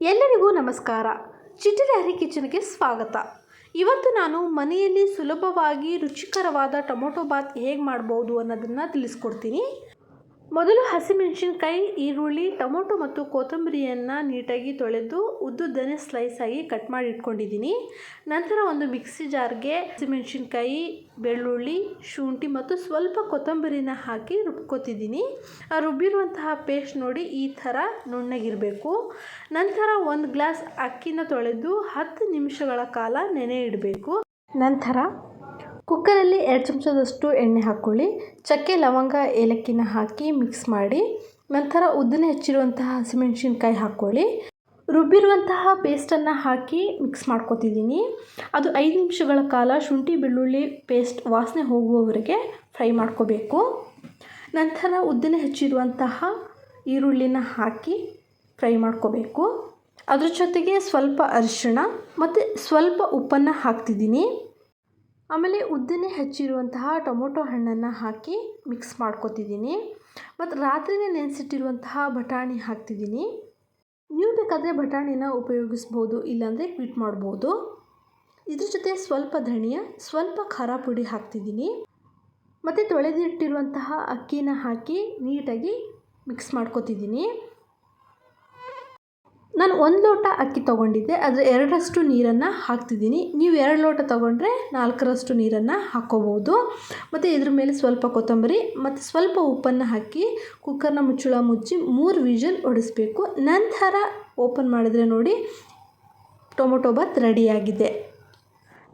ಎಲ್ಲರಿಗೂ ನಮಸ್ಕಾರ. ಚಿಟಿಲಹರಿ ಹರಿ ಕಿಚನ್ಗೆ ಸ್ವಾಗತ. ಇವತ್ತು ನಾನು ಮನೆಯಲ್ಲಿ ಸುಲಭವಾಗಿ ರುಚಿಕರವಾದ ಟೊಮೊಟೊ ಬಾತ್ ಹೇಗೆ ಮಾಡ್ಬೋದು ಅನ್ನೋದನ್ನು ತಿಳಿಸ್ಕೊಡ್ತೀನಿ. ಮೊದಲು ಹಸಿಮೆಣಸಿನ್ಕಾಯಿ, ಈರುಳ್ಳಿ, ಟೊಮೊಟೊ ಮತ್ತು ಕೊತ್ತಂಬರಿಯನ್ನು ನೀಟಾಗಿ ತೊಳೆದು ಉದ್ದುದ್ದನೆ ಸ್ಲೈಸ್ ಆಗಿ ಕಟ್ ಮಾಡಿ ಇಟ್ಕೊಂಡಿದ್ದೀನಿ. ನಂತರ ಒಂದು ಮಿಕ್ಸಿ ಜಾರ್ಗೆ ಹಸಿಮೆಣಸಿನ್ಕಾಯಿ, ಬೆಳ್ಳುಳ್ಳಿ, ಶುಂಠಿ ಮತ್ತು ಸ್ವಲ್ಪ ಕೊತ್ತಂಬರಿನ ಹಾಕಿ ರುಬ್ಕೋತಿದ್ದೀನಿ. ಆ ರುಬ್ಬಿರುವಂತಹ ಪೇಸ್ಟ್ ನೋಡಿ ಈ ಥರ ನುಣ್ಣಗಿರಬೇಕು. ನಂತರ ಒಂದು ಗ್ಲಾಸ್ ಅಕ್ಕಿನ ತೊಳೆದು ಹತ್ತು ನಿಮಿಷಗಳ ಕಾಲ ನೆನೆ ಇಡಬೇಕು ನಂತರ ಕುಕ್ಕರಲ್ಲಿ ಎರಡು ಚಮಚದಷ್ಟು ಎಣ್ಣೆ ಹಾಕ್ಕೊಳ್ಳಿ. ಚಕ್ಕೆ, ಲವಂಗ, ಏಲಕ್ಕಿನ ಹಾಕಿ ಮಿಕ್ಸ್ ಮಾಡಿ. ನಂತರ ಉದ್ದನೆ ಹೆಚ್ಚಿರುವಂತಹ ಹಸಿಮೆಣಸಿನ್ಕಾಯಿ ಹಾಕ್ಕೊಳ್ಳಿ. ರುಬ್ಬಿರುವಂತಹ ಪೇಸ್ಟನ್ನು ಹಾಕಿ ಮಿಕ್ಸ್ ಮಾಡ್ಕೊತಿದ್ದೀನಿ. ಅದು ಐದು ನಿಮಿಷಗಳ ಕಾಲ ಶುಂಠಿ, ಬೆಳ್ಳುಳ್ಳಿ ಪೇಸ್ಟ್ ವಾಸನೆ ಹೋಗುವವರೆಗೆ ಫ್ರೈ ಮಾಡ್ಕೋಬೇಕು. ನಂತರ ಉದ್ದನೆ ಹೆಚ್ಚಿರುವಂತಹ ಈರುಳ್ಳಿನ ಹಾಕಿ ಫ್ರೈ ಮಾಡ್ಕೋಬೇಕು. ಅದ್ರ ಜೊತೆಗೆ ಸ್ವಲ್ಪ ಅರಿಶಿಣ ಮತ್ತು ಸ್ವಲ್ಪ ಉಪ್ಪನ್ನು ಹಾಕ್ತಿದ್ದೀನಿ. ಆಮೇಲೆ ಉದ್ದನೆ ಹೆಚ್ಚಿರುವಂತಹ ಟೊಮೊಟೊ ಹಣ್ಣನ್ನು ಹಾಕಿ ಮಿಕ್ಸ್ ಮಾಡ್ಕೊತಿದ್ದೀನಿ. ಮತ್ತು ರಾತ್ರಿನೇ ನೆನೆಸಿಟ್ಟಿರುವಂತಹ ಬಟಾಣಿ ಹಾಕ್ತಿದ್ದೀನಿ. ನೀವು ಬೇಕಾದರೆ ಬಟಾಣಿನ ಉಪಯೋಗಿಸ್ಬೋದು, ಇಲ್ಲಾಂದರೆ ಕ್ವಿಟ್ ಮಾಡ್ಬೋದು. ಇದ್ರ ಜೊತೆ ಸ್ವಲ್ಪ ಧನಿಯಾ, ಸ್ವಲ್ಪ ಖಾರ ಪುಡಿ ಹಾಕ್ತಿದ್ದೀನಿ. ಮತ್ತು ತೊಳೆದಿಟ್ಟಿರುವಂತಹ ಅಕ್ಕಿನ ಹಾಕಿ ನೀಟಾಗಿ ಮಿಕ್ಸ್ ಮಾಡ್ಕೊತಿದ್ದೀನಿ. ನಾನು ಒಂದು ಲೋಟ ಅಕ್ಕಿ ತೊಗೊಂಡಿದ್ದೆ, ಅದರ ಎರಡರಷ್ಟು ನೀರನ್ನು ಹಾಕ್ತಿದ್ದೀನಿ. ನೀವು ಎರಡು ಲೋಟ ತೊಗೊಂಡ್ರೆ ನಾಲ್ಕರಷ್ಟು ನೀರನ್ನು ಹಾಕ್ಕೋಬೋದು ಮತ್ತು ಇದ್ರ ಮೇಲೆ ಸ್ವಲ್ಪ ಕೊತ್ತಂಬರಿ, ಮತ್ತು ಸ್ವಲ್ಪ ಉಪ್ಪನ್ನು ಹಾಕಿ ಕುಕ್ಕರ್ನ ಮುಚ್ಚಳ ಮುಚ್ಚಿ ಮೂರು ವಿಷಲ್ ಹೊಡಿಸ್ಬೇಕು ನಂತರ ಓಪನ್ ಮಾಡಿದ್ರೆ ನೋಡಿ, ಟೊಮೊಟೊ ಬಾತ್ ರೆಡಿಯಾಗಿದೆ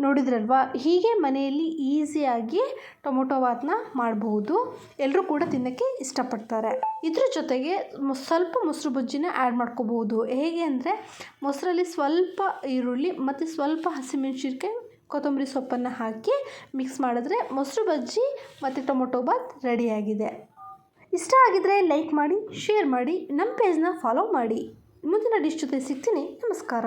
ನೋಡಿದ್ರಲ್ವಾ? ಹೀಗೆ ಮನೆಯಲ್ಲಿ ಈಸಿಯಾಗಿ ಟೊಮೊಟೊ ಬಾತನ್ನ ಮಾಡಬಹುದು. ಎಲ್ಲರೂ ಕೂಡ ತಿನ್ನೋಕ್ಕೆ ಇಷ್ಟಪಡ್ತಾರೆ. ಇದ್ರ ಜೊತೆಗೆ ಸ್ವಲ್ಪ ಮೊಸರು ಬಜ್ಜಿನ ಆ್ಯಡ್ ಮಾಡ್ಕೋಬಹುದು. ಹೇಗೆ ಅಂದರೆ, ಮೊಸರಲ್ಲಿ ಸ್ವಲ್ಪ ಈರುಳ್ಳಿ ಮತ್ತು ಸ್ವಲ್ಪ ಹಸಿಮೆಣ್ಸಿನ್ಕಾಯಿ, ಕೊತ್ತಂಬರಿ ಸೊಪ್ಪನ್ನು ಹಾಕಿ ಮಿಕ್ಸ್ ಮಾಡಿದ್ರೆ ಮೊಸರು ಬಜ್ಜಿ ಮತ್ತು ಟೊಮೊಟೊ ಬಾತ್ ರೆಡಿಯಾಗಿದೆ ಇಷ್ಟ ಆಗಿದರೆ ಲೈಕ್ ಮಾಡಿ ಶೇರ್ ಮಾಡಿ ನಮ್ಮ ಪೇಜ್ನ ಫಾಲೋ ಮಾಡಿ. ಮುಂದಿನ ಡಿಶ್ ಜೊತೆ ಸಿಗ್ತೀನಿ. ನಮಸ್ಕಾರ.